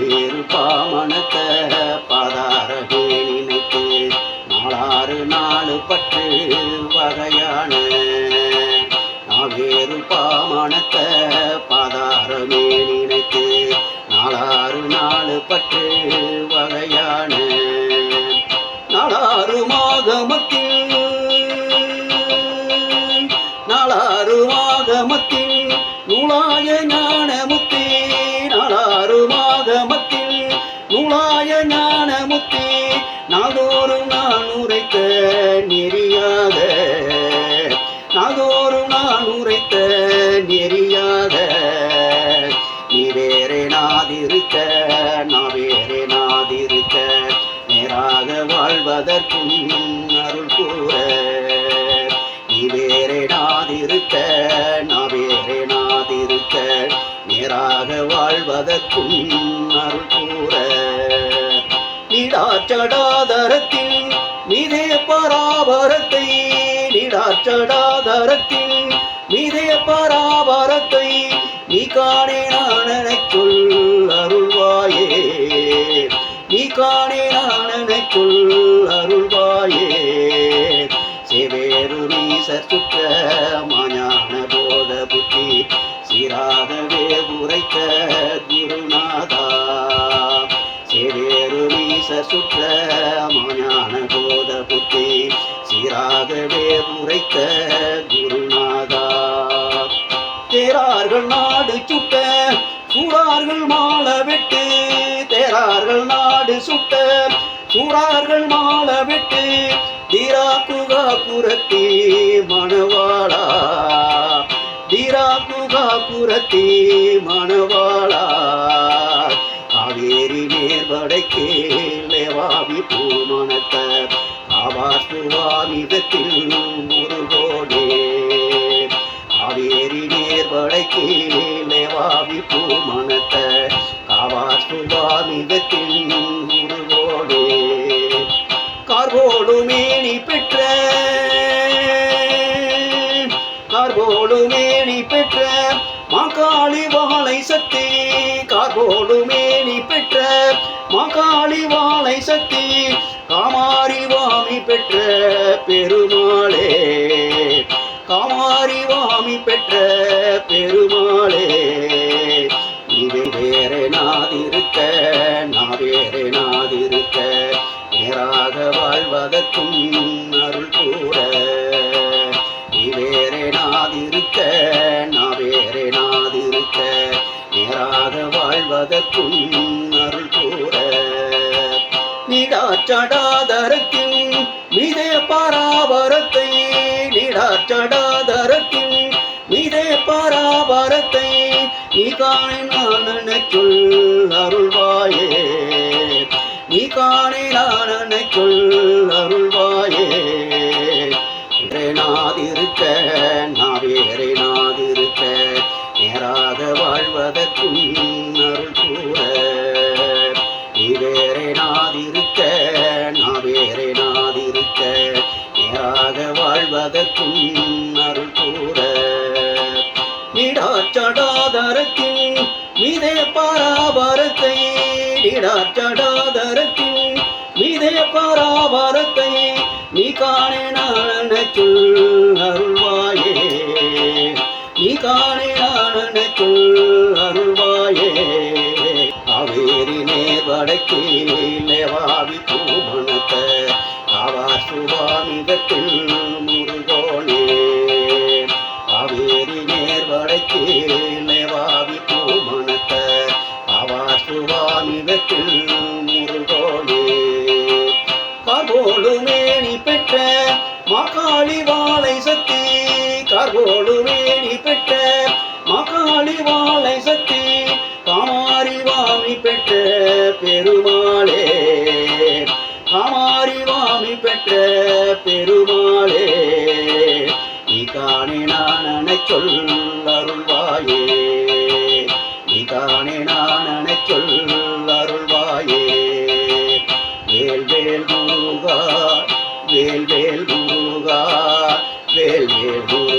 நாவேறு பாமணத்த பாதாரகே நினைத்து நாளாறு நாலு பற்று வகையான நாவேறு பாமணத்த பாதாரமே நினைத்து நான் உரைத்த நெறியாக நீ வேறே நாதிருக்க நான் வேறே நாதிருக்க. நேராக வாழ்வதற்கும் அருள் கூற நீ வேறே நாதிருக்க நான் வேறே நாதிருக்க. நேராக வாழ்வதற்கும் அருள் கூற. நீடாச்சடாதரத்தில் நிதே பராபரத்தை நீடாச்சடாதரத்தில் மீதே பராபரத்தை நீ காணே நானனை சொல் அருள்வாயே. நீ காணே நானனை சொல் அருள்வாயே. செவேரு நீசர் சுற்ற மாஞான போத புத்தி சீராகவே உரைத்த குருநாதா. செவேரு நீசர் சுற்ற மாஞான போத புத்தி சீராகவே உரைத்த குரு நாடு சுட்ட சூடார்கள் மால வெட்டு தேரார்கள் நாடு சுட்ட சூடார்கள் மால வெட்டு தீரா குகா புரத்தி மணவாளா. தீரா குகா புரத்தி மணவாளா. காவேரி நேர்வடைக்கு லேவாவி பூமணத்த காவாசுவாமிதத்தில் முருகோடே ஏறி காவேரி நேர்வடைக்கு லேவாவி பூமணத்த காவாசுவாமிதத்தில் முருகோடே கார்போடு மேனி பெற்ற கார்போடு மேனி பெற்ற மாக்காளி வாழை சக்தி கார்போடு மேனி பெற்ற மாக்காளி வாழை சக்தி காமாரி வாமி பெற்ற பெருமாளே. காமாரி பெற்ற பெருமாளே. இவை வேற நாதிருக்க நான் வேற நாதிருக்க. நேராக வாழ்வதற்கும் அருள் கூற. நீ நாதிருக்க நான் வேறே நாதிருக்க. நேராக வாழ்வதற்கும் அருள் கூற. நீடாச்சடாதரத்தின் மீதே பாராபரத்தை நீடாச்சடாதரத்தின் காணே நான் சொல் அருள்வாயே. வேறே நாதிருக்க நான் நாதிருக்க நேராக வாழ்வதற்கும் அருள் கூற. நீ வேறே நாதிருக்க நான் நாதிருக்க நேராக வாழ்வதற்கும் அருள் கூற. நீடாச்சடாதரத்தின் மீதே பராபரத்தை நீடாச்சடாதரத்தின் மீதே நீ காணே நான் சொல் அருள்வாயே. நீ காணே நான் சொல் அருள்வாயே. காவேரி நேர் வடக்கே லேவாவி பூமணத்த காவா சுவாமிகத்தில் முருகோனே. காவேரி நேர் வடக்கே லேவாவி பூமணத்த காவா சுவாமிகத்தில் கார்போடு மேனி பெற்ற மாகாளி வாழை சக்தி கார்போடு மேனி பெற்ற. வேல் வேல்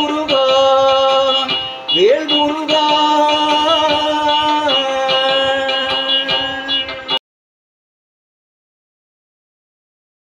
முருகா